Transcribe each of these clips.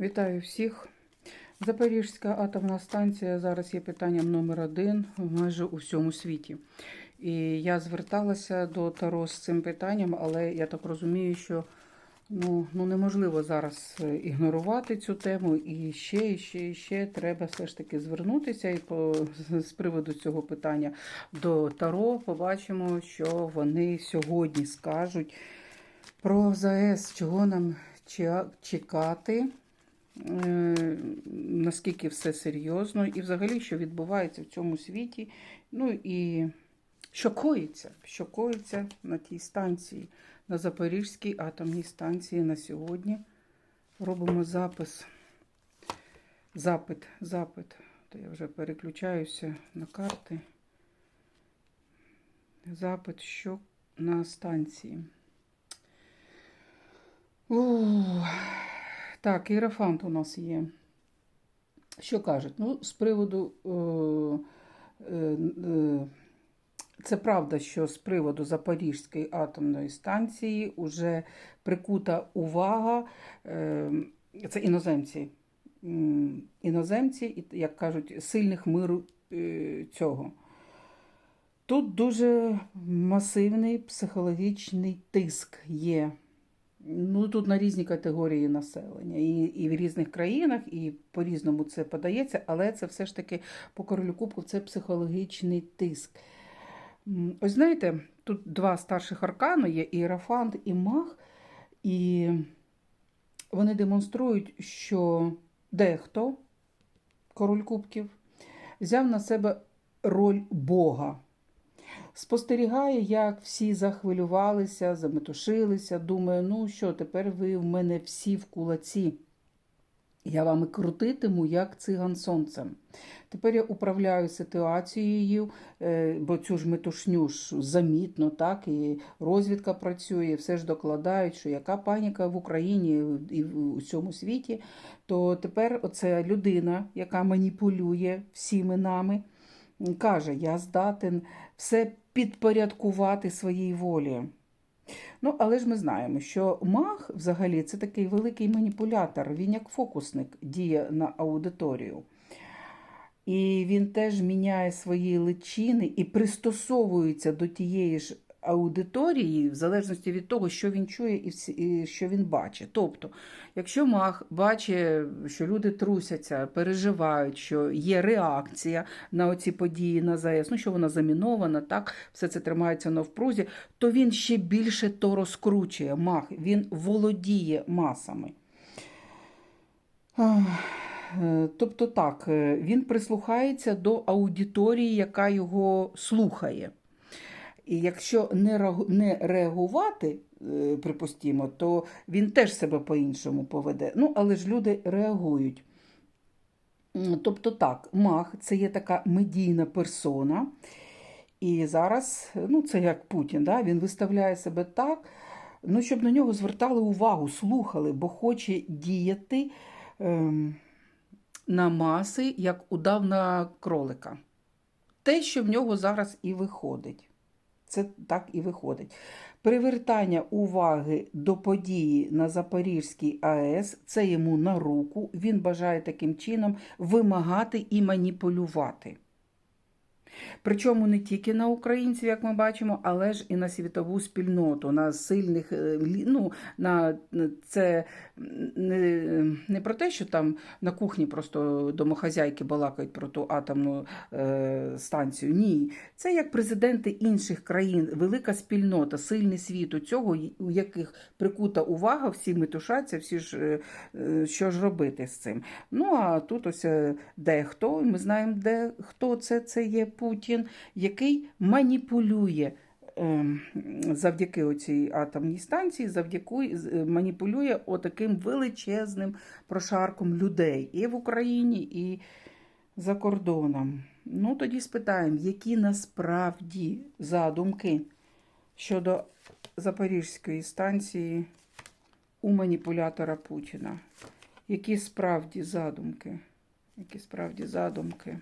Вітаю всіх. Запорізька атомна станція зараз є питанням номер один майже у всьому світі. І я зверталася до Таро з цим питанням, але я так розумію, що ну, ну неможливо зараз е, ігнорувати цю тему. І ще, і ще, і ще треба все ж таки звернутися і по, з приводу цього питання до Таро. Побачимо, що вони сьогодні скажуть про ЗАЕС, чого нам чекати. Е, наскільки все серйозно, і взагалі, що відбувається в цьому світі, ну і що коїться, що коїться на тій станції, на Запорізькій атомній станції на сьогодні. Робимо запис. Запит, запит. То я вже переключаюся на карти. Запит, що на станції. Ух. Так, іерофант у нас є. Що кажуть? Ну, з приводу. Е, е, е, це правда, що з приводу Запорізької атомної станції вже прикута увага. Це іноземці. Іноземці, як кажуть, сильних миру цього. Тут дуже масивний психологічний тиск є. Ну, тут на різні категорії населення, і, і в різних країнах, і по-різному це подається, але це все ж таки по королю кубку це психологічний тиск. Ось знаєте, тут два старших аркани є іерофант і маг, і вони демонструють, що дехто, король кубків, взяв на себе роль Бога. Спостерігає, як всі захвилювалися, заметушилися, думає, ну що, тепер ви в мене всі в кулаці. Я вами крутитиму, як циган сонцем. Тепер я управляю ситуацією, е, бо цю ж метушню ж замітно, так, і розвідка працює, все ж докладають, що яка паніка в Україні і в усьому світі, то тепер оця людина, яка маніпулює всіми нами, каже, я здатен все підпорядкувати своїй волі. Ну, але ж ми знаємо, що маг взагалі це такий великий маніпулятор, він як фокусник діє на аудиторію. І він теж міняє свої личини і пристосовується до тієї ж аудиторії, в залежності від того, що він чує і що він бачить. Тобто, якщо маг бачить, що люди трусяться, переживають, що є реакція на оці події на ЗАЕС, ну що вона замінована, так, все це тримається навпрузі, то він ще більше то розкручує маг, він володіє масами. Е, Тобто так, е, він прислухається до аудиторії, яка його слухає. І якщо не реагувати, е, припустімо, то він теж себе по-іншому поведе. Ну, але ж люди реагують. Тобто так, маг це є така медійна персона. І зараз, ну це як Путін, да? він виставляє себе так, ну, щоб на нього звертали увагу, слухали, бо хоче діяти ем, на маси, як удав на кролика. Те, що в нього зараз і виходить. Це так і виходить. Привертання уваги до події на Запорізькій АЕС це йому на руку. Він бажає таким чином вимагати і маніпулювати. Причому не тільки на українців, як ми бачимо, але ж і на світову спільноту, на сильних, е, ну, на на це не, не про те, що там на кухні просто домохазяйки балакають про ту атомну е, станцію. Ні, це як президенти інших країн, велика спільнота, сильний світ у цього, у яких прикута увага, всі метушаться, всі ж е, е, що ж робити з цим. Ну а тут ось е, дехто, ми знаємо, де хто це, це є Путін, який маніпулює. ем, Завдяки оцій атомній станції, завдяки маніпулює отаким величезним прошарком людей і в Україні, і за кордоном. Ну, тоді спитаємо, які насправді задумки щодо Запорізької станції у маніпулятора Путіна. Які справді задумки? Які справді задумки?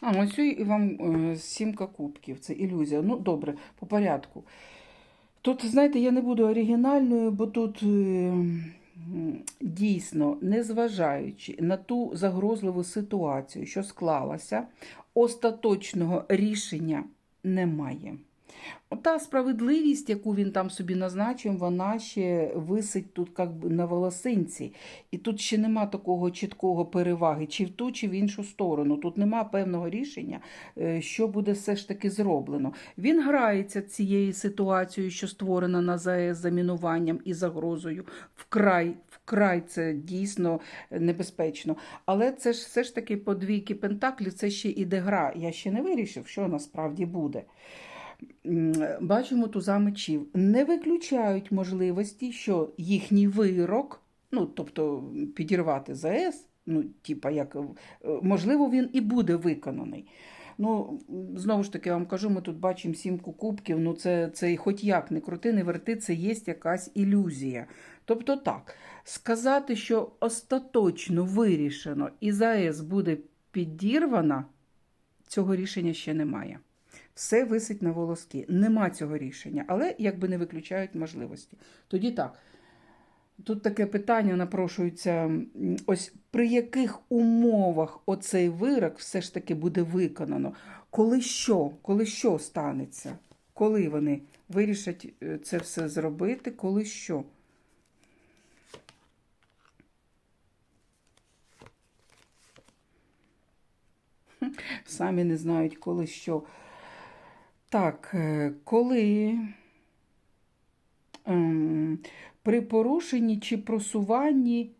А, ось і вам е, сімка кубків. Це ілюзія. Ну, добре, по порядку. Тут, знаєте, я не буду оригінальною, бо тут е, дійсно, незважаючи на ту загрозливу ситуацію, що склалася, остаточного рішення немає. Ота справедливість, яку він там собі назначив, вона ще висить тут як на волосинці. І тут ще нема такого чіткого переваги, чи в ту, чи в іншу сторону. Тут нема певного рішення, е, що буде все ж таки зроблено. Він грається цією ситуацією, що створена на ЗАЕС замінуванням і загрозою. Вкрай, вкрай це дійсно небезпечно. Але це ж все ж таки по двійки пентаклів, це ще іде гра. Я ще не вирішив, що насправді буде. Бачимо туза мечів. Не виключають можливості, що їхній вирок, ну тобто підірвати ЗАЕС, ну, типа як е, можливо, він і буде виконаний. Ну, знову ж таки, я вам кажу, ми тут бачимо сімку кубків. Ну, це, це хоч як не крути, не верти, це є якась ілюзія. Тобто так, сказати, що остаточно вирішено і ЗАЕС буде підірвана, цього рішення ще немає. Все висить на волоски. Нема цього рішення, але якби не виключають можливості. Тоді так. Тут таке питання напрошується: ось при яких умовах оцей вирок все ж таки буде виконано? Коли що? Коли що станеться? Коли вони вирішать е, це все зробити? Коли що? Самі не знають, коли що. Так, е, коли ем, при порушенні чи просуванні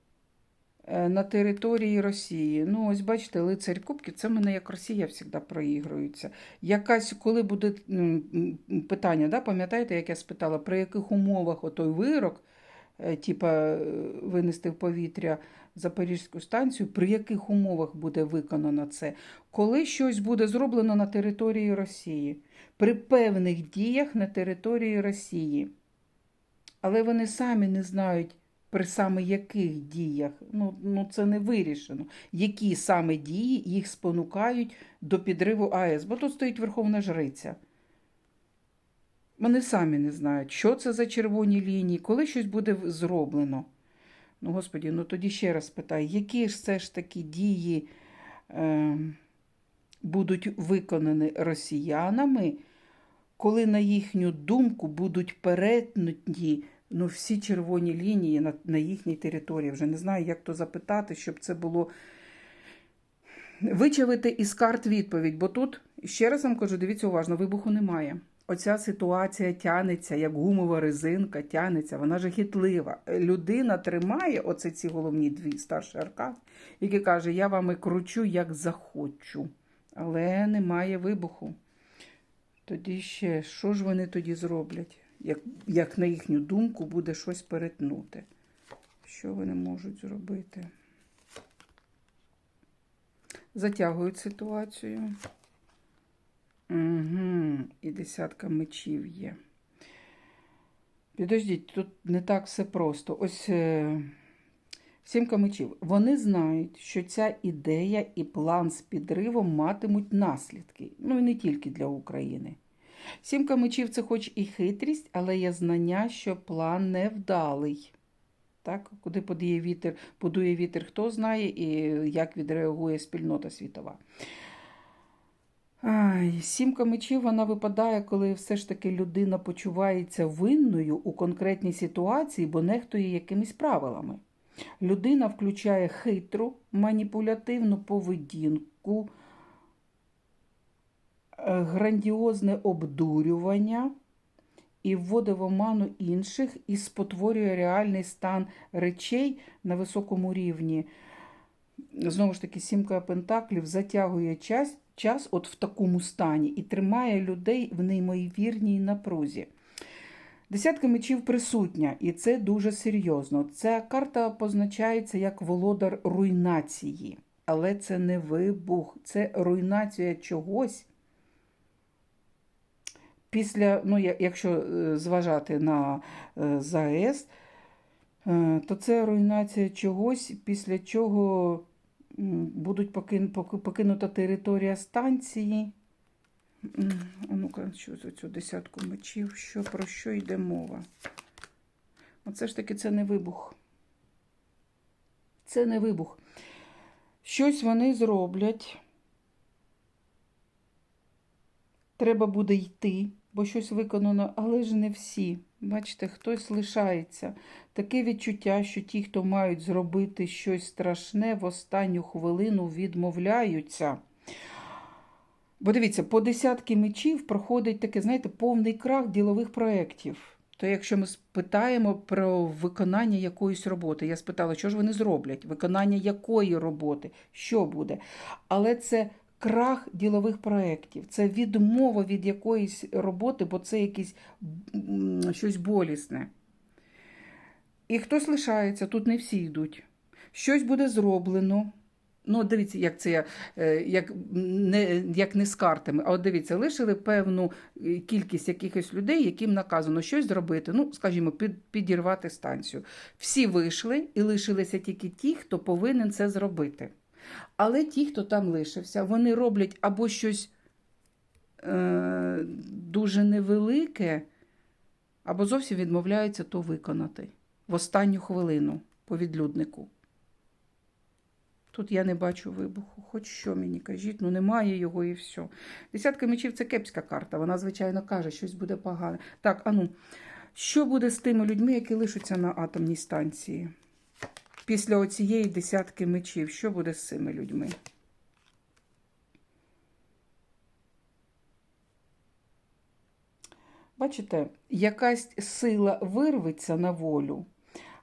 е, на території Росії. Ну, ось бачите, лицарь Кубків, це мене як Росія завжди проігрується. Якась, коли буде питання, да, пам'ятаєте, як я спитала, при яких умовах отой вирок, типа е, винести в повітря Запорізьку станцію, при яких умовах буде виконано це? Коли щось буде зроблено на території Росії, при певних діях на території Росії. Але вони самі не знають, при саме яких діях. Ну, ну це не вирішено. Які саме дії їх спонукають до підриву АЕС, бо тут стоїть Верховна Жриця. Вони самі не знають, що це за червоні лінії, коли щось буде зроблено. Ну, Господі, ну тоді ще раз питаю, які ж все ж таки дії е, будуть виконані росіянами, коли, на їхню думку, будуть перетнуті ну, всі червоні лінії на, на їхній території. Вже не знаю, як то запитати, щоб це було вичавити із карт відповідь. Бо тут, ще раз вам кажу, дивіться уважно, вибуху немає. Оця ситуація тянеться, як гумова резинка, тянеться, вона жахітлива. Людина тримає оце ці головні дві старший аркан, який каже, я вами кручу, як захочу. Але немає вибуху. Тоді ще, що ж вони тоді зроблять? Як, як на їхню думку буде щось перетнути? Що вони можуть зробити? Затягують ситуацію. Угу. І десятка мечів є. Підождіть, тут не так все просто. Ось е, сімка мечів. Вони знають, що ця ідея і план з підривом матимуть наслідки. Ну і не тільки для України. Сімка мечів це хоч і хитрість, але є знання, що план невдалий. Так, куди подіє вітер, подує вітер, хто знає, і як відреагує спільнота світова. Сімка мечів вона випадає, коли все ж таки людина почувається винною у конкретній ситуації, бо нехтує якимись правилами. Людина включає хитру, маніпулятивну поведінку, е, грандіозне обдурювання і вводить в оману інших і спотворює реальний стан речей на високому рівні. Знову ж таки, сімка пентаклів затягує час, час от в такому стані і тримає людей в неймовірній напрузі. Десятка мечів присутня, і це дуже серйозно. Ця карта позначається як володар руйнації, але це не вибух, це руйнація чогось. Після, ну, якщо е, зважати на е, ЗАЕС, е, то це руйнація чогось, після чого будуть покин, покинута територія станції. Ну-ка, що за цю десятку мечів? Що, про що йде мова? Оце ж таки це не вибух. Це не вибух. Щось вони зроблять. Треба буде йти, бо щось виконано, але ж не всі. Бачите, хтось лишається. Таке відчуття, що ті, хто мають зробити щось страшне, в останню хвилину відмовляються. Бо дивіться, по десятки мечів проходить таке, знаєте, повний крах ділових проєктів. То якщо ми спитаємо про виконання якоїсь роботи, я спитала, що ж вони зроблять, виконання якої роботи, що буде. Але це крах ділових проєктів, це відмова від якоїсь роботи, бо це якесь щось болісне. І хтось лишається, тут не всі йдуть. Щось буде зроблено. Ну, дивіться, як це е, як не, як не з картами. А от дивіться, лишили певну е, кількість якихось людей, яким наказано щось зробити, ну, скажімо, під, підірвати станцію. Всі вийшли і лишилися тільки ті, хто повинен це зробити. Але ті, хто там лишився, вони роблять або щось е, дуже невелике, або зовсім відмовляються то виконати в останню хвилину по відлюднику. Тут я не бачу вибуху, хоч що мені кажіть, ну немає його і все. Десятка мечів це кепська карта. Вона, звичайно, каже, щось буде погане. Так, а ну, що буде з тими людьми, які лишаться на атомній станції? Після оцієї десятки мечів, що буде з цими людьми? Бачите, якась сила вирветься на волю,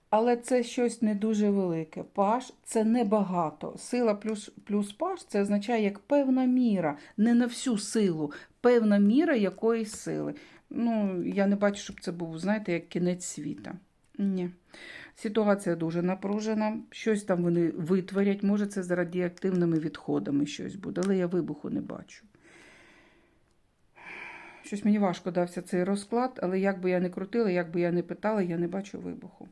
але це щось не дуже велике. Паш це небагато. Сила плюс, плюс паш це означає як певна міра, не на всю силу, певна міра якоїсь сили. Ну, я не бачу, щоб це був, знаєте, як кінець світа. Ні. Ситуація дуже напружена, щось там вони витворять, може це з радіоактивними відходами щось буде, але я вибуху не бачу. Щось мені важко дався цей розклад, але як би я не крутила, як би я не питала, я не бачу вибуху.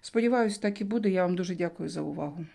Сподіваюсь, так і буде. Я вам дуже дякую за увагу.